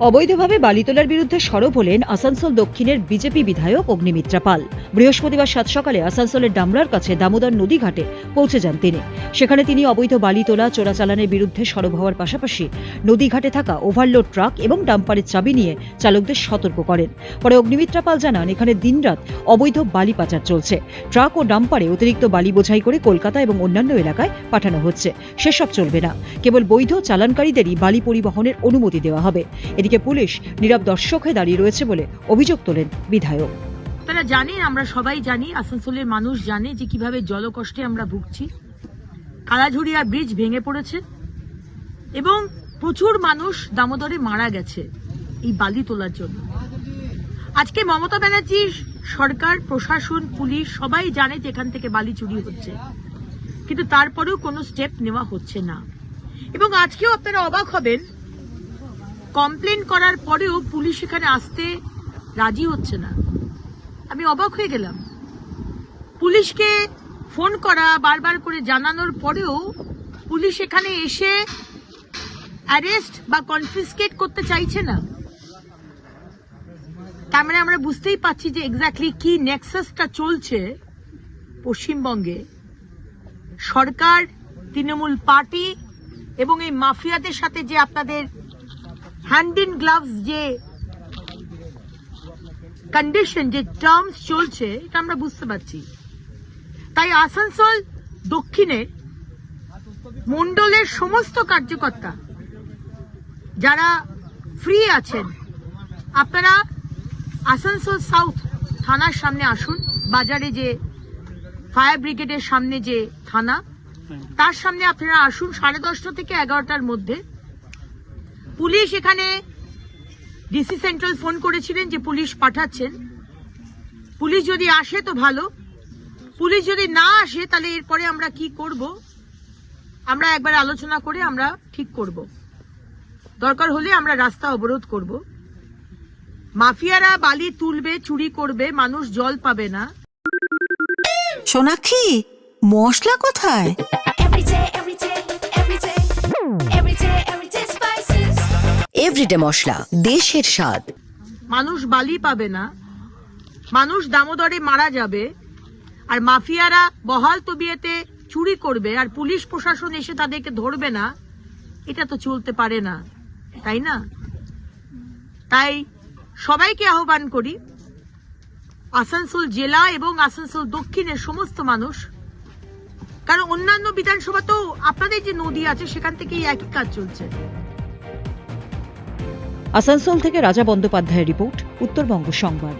অবৈধভাবে বালি তোলার বিরুদ্ধে সরব হলেন আসানসোল দক্ষিণের বিজেপি বিধায়ক অগ্নিমিত্রা পাল। বৃহস্পতিবার সাত সকালে আসানসোলের ডামরার কাছে দামোদর নদী ঘাটে পৌঁছে যান তিনি। সেখানে তিনি অবৈধ বালি তোলা, চোরাচালানের বিরুদ্ধে সরব হওয়ার পাশাপাশি নদীঘাটে থাকা ওভারলোড ট্রাক এবং ডাম্পারের চাবি নিয়ে চালকদের সতর্ক করেন। পরে অগ্নিমিত্রা পাল জানান, এখানে দিনরাত অবৈধ বালি পাচার চলছে। ট্রাক ও ডাম্পারে অতিরিক্ত বালি বোঝাই করে কলকাতা এবং অন্যান্য এলাকায় পাঠানো হচ্ছে। সেসব চলবে না। কেবল বৈধ চালানকারীদেরই বালি পরিবহনের অনুমতি দেওয়া হবে। এদিকে পুলিশ নীরব দর্শক হয়ে দাঁড়িয়ে রয়েছে বলে অভিযোগ তোলেন বিধায়ক। আপনারা জানেন, আমরা সবাই জানি, আসানসোলের মানুষ জানে যে কীভাবে জলকষ্টে আমরা ভুগছি। কালাঝুড়িয়া ব্রিজ ভেঙে পড়েছে এবং প্রচুর মানুষ দামোদরে মারা গেছে এই বালি তোলার জন্য। আজকে মমতা ব্যানার্জির সরকার, প্রশাসন, পুলিশ সবাই জানে যে এখান থেকে বালি চুরি হচ্ছে। কিন্তু তারপরেও কোনো স্টেপ নেওয়া হচ্ছে না। এবং আজকেও আপনারা অবাক হবেন কমপ্লেন করার পরেও পুলিশ এখানে আসতে রাজি হচ্ছে না। আমি অবাক হয়ে গেলাম। পুলিশকে ফোন করা, বারবার করে জানানোর পরেও পুলিশ এখানে এসে অ্যারেস্ট বা কনফিসকেট করতে চাইছে না। তার মানে আমরা বুঝতেই পারছি যে এক্স্যাক্টলি কি নেক্সাসটা চলছে পশ্চিমবঙ্গে। সরকার, তৃণমূল পার্টি এবং এই মাফিয়াদের সাথে যে আপনাদের হ্যান্ড ইন গ্লাভস যে কন্ডিশন যে টার্মস চলছে, এটা আমরা বুঝতে পারছি। তাই আসানসোল দক্ষিণে মন্ডলের সমস্ত কার্যকর্তা যারা ফ্রি আছেন, আপনারা আসানসোল সাউথ থানার সামনে আসুন, বাজারে যে ফায়ার ব্রিগেডের সামনে যে থানা, তার সামনে আপনারা আসুন সাড়ে দশটা থেকে এগারোটার মধ্যে। পুলিশ এখানে ডিসি সেন্ট্রাল ফোন করেছিলেন যে পুলিশ পাঠাচ্ছেন। পুলিশ যদি আসে তো ভালো পুলিশ যদি না আসে তাহলে এরপরে আমরা কি করব? আমরা একবার আলোচনা করে আমরা ঠিক করব। দরকার হলে আমরা রাস্তা অবরোধ করব। মাফিয়ারা বালি তুলবে চুরি করবে মানুষ জল পাবে না। সোনাক্ষী মশলা কোথায়. এভরিডে মশলা দেশের স্বাদ। মানুষ বালি পাবে না। মানুষ দামোদরে মারা যাবে। আর মাফিয়ারা বহাল তবিয়েতে চুরি করবে, আর পুলিশ প্রশাসন এসে তাদেরকে ধরবে না, এটা তো চলতে পারে না, তাই না? তাই সবাইকে আহ্বান করি, আসানসোল জেলা এবং আসানসোল দক্ষিণের সমস্ত মানুষ, কারণ অন্যান্য বিধানসভা তো আপনাদের যে নদী আছে, সেখান থেকেই একই কাজ চলছে। আসানসোল থেকে রাজা বন্দ্যোপাধ্যায়ের রিপোর্ট, উত্তরবঙ্গ সংবাদ।